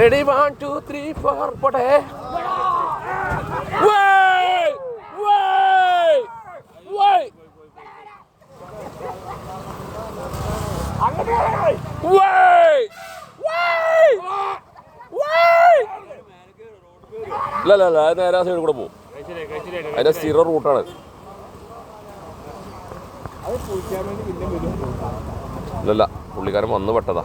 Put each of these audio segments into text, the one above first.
Ready one two three four പോട്ടെ. വൈ വൈ വൈ വൈ വൈ വൈ ഇല്ല ഇല്ല. ഇല്ല അത് നേരെ സൈഡിൽ കൂടെ പോകും. അതിന്റെ സ്ഥിര റൂട്ടാണ് ഇല്ലല്ല പുള്ളിക്കാരൻ വന്ന് പെട്ടതാ.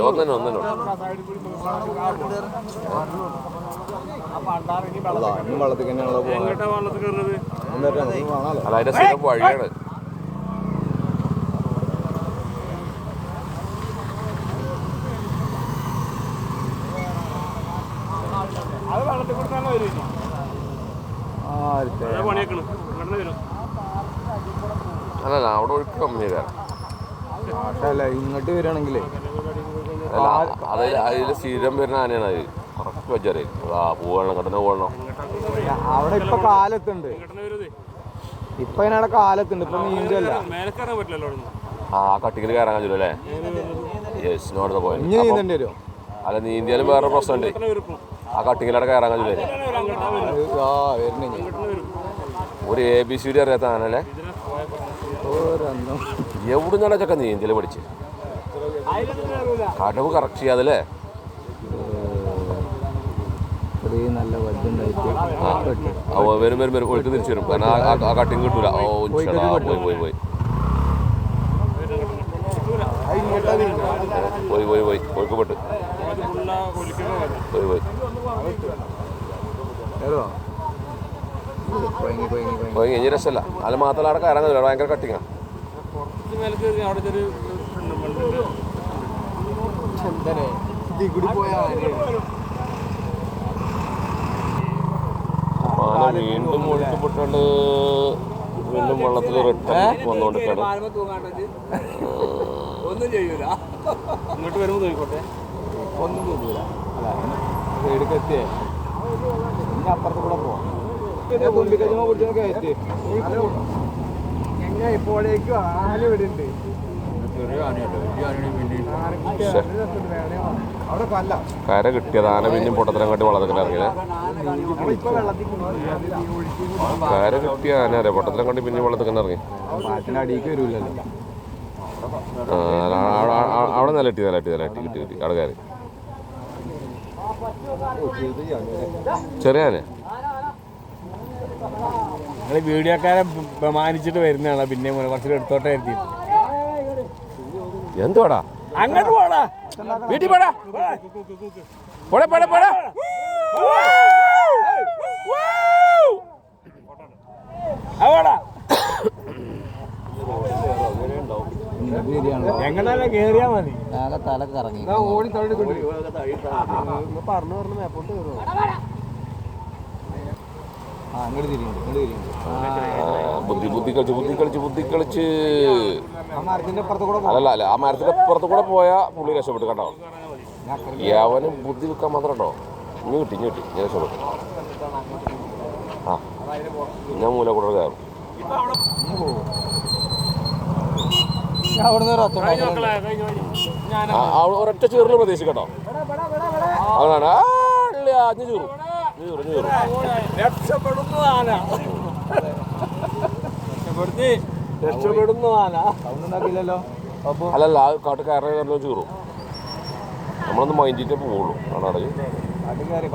ഒന്നെ ഒന്നെ വെള്ളത്തിൽ തന്നെയാണല്ലോ അല്ല അതിന്റെ സ്ഥിരം വഴിയാണ്. അല്ലല്ല അവിടെ ഒഴുക്ക് കമ്മി അല്ല ഇങ്ങോട്ട് വരികയാണെങ്കിലേ. അല്ല അതിൽ അതിൽ സ്ഥിരം വരുന്ന ആനയാണ് അത്. കറക്റ്റ് വെച്ചാൽ ആ പോവണം കടന്ന് പോകണം അവിടെ ഇപ്പൊ കാലത്തുണ്ട് ഇപ്പൊ അതിനവിടെ കാലത്തുണ്ട് ഇപ്പൊ നീന്തല്ല ആ കട്ടിങ്ങിൽ കയറാൻ കഴിയില്ല അല്ലേ? യെസ് നോടുന്ന പോയി. ഇനി നീന്തേണ്ടി വരും? അല്ല നീന്തിയാലും വേറെ പ്രശ്നമുണ്ട്. ആ കട്ടിങ്ങിലവിടെ കയറാൻ കഴിയില്ല ആ വരുന്നേ ഒരു എ ബി സി ഡി അറിയാത്ത ആനല്ലേ? എവിടുന്നാണ് ചക്ക നീന്തൽ പഠിച്ച്? കടവ് കറക്റ്റ് ചെയ്യാതല്ലേ? നല്ല വരും വരും വരും. ഒഴുക്ക് തിരിച്ചു വരും. കാരണം ആ- കട്ടിങ് കിട്ടൂല. ഓ പോയി പോയി പോയി. പോയി പോയി പോയി. ഒഴുക്ക് പെട്ട്. പോയി പോയി. പോയി ഇനി രസമല്ല അത് മാത്രമല്ല അവിടെ കയറാൻ ഭയങ്കര കട്ടിങ്ങാ. ആന വീണ്ടും ഒഴുക്കപ്പെട്ടുണ്ട് വീണ്ടും വെള്ളത്തിൽ റിട്ടേൺ വന്നുകൊണ്ടിരിക്കുകയാണ് ഒന്നും ചെയ്യൂല ഇങ്ങോട്ട് വരുമ്പോൾ നോക്കിക്കോട്ടെ ഒന്നും ചെയ്യൂല. അല്ല, സൈഡിലേക്ക് എത്തിയേ. ഇനി അപ്പുറത്ത് കൂടെ പോവാം. എങ്ങനെ ഇപ്പോഴേക്കും ആന വിടുന്നുണ്ട് കര കിട്ടിയത് ആന പിന്നെയും പൊട്ടത്തിലും കണ്ടി വളർത്തിട്ട് ഇറങ്ങിയത് കര കിട്ടിയ ആന അറിയാം? പൊട്ടത്തിലും കണ്ടി പിന്നെയും വെള്ളത്തിൽ ഇറങ്ങി അവിടെ നിലട്ടി നിലട്ടി നിലട്ടി കിട്ടി കിട്ടി അവിടെ കയറി ചെറിയ ആന? നിങ്ങൾ വീഡിയോക്കാരെ ബഹുമാനിച്ചിട്ട് വരുന്നതാണ്? പിന്നെ കുറച്ച് എടുത്തോട്ടെ എത്തി എന്തുവാടാ അങ്ങോട്ട് പോടാ. വീട്ടിൽ പോടാ. പോടെ പോടെ പോടാ. എങ്ങനെ കേറിയാ മതി. തല തല കറങ്ങി ഓടി തള്ളി പറഞ്ഞു പറഞ്ഞു മേപ്പോട്ട് കയറുമോ ആ അങ്ങോട്ട് തിരിയുണ്ട് ഇങ്ങോട്ട് തിരിയുണ്ട് ആ, ബുദ്ധി ബുദ്ധി കളിച്ച് ബുദ്ധി കളിച്ച് ബുദ്ധി കളിച്ച്. ആ മരത്തിന്റെ അപ്പുറത്ത് അല്ലല്ല അല്ല ആ മരത്തിന്റെ പുറത്ത് കൂടെ പോയാ പുള്ളി രക്ഷപ്പെട്ടു കേട്ടോ. യാവനും ബുദ്ധി വെക്കാൻ മാത്രം കേട്ടോ ഇനി കിട്ടി ഇനി കിട്ടി ഞാൻ രക്ഷപ്പെട്ടു. ആ ഞാൻ മൂല കൂടെ കയറും. ഒരൊറ്റ ചീറിൽ പ്രതീക്ഷിക്കട്ടോ അതാണ് അഞ്ഞു ചീറും രക്ഷപ്പെടുന്നു ആന. രക്ഷപ്പെടുത്തി. രക്ഷപ്പെടുന്നു ആന. ഉണ്ടാക്കില്ലല്ലോ ഉണ്ടാക്കിയില്ലല്ലോ അപ്പൊ അല്ലല്ല ആ കാട്ട് കയറി കയറലും ചീറും നമ്മളൊന്ന് മൈൻഡിട്ടേ പോവുള്ളൂ. കാണാടേ അത് കയറി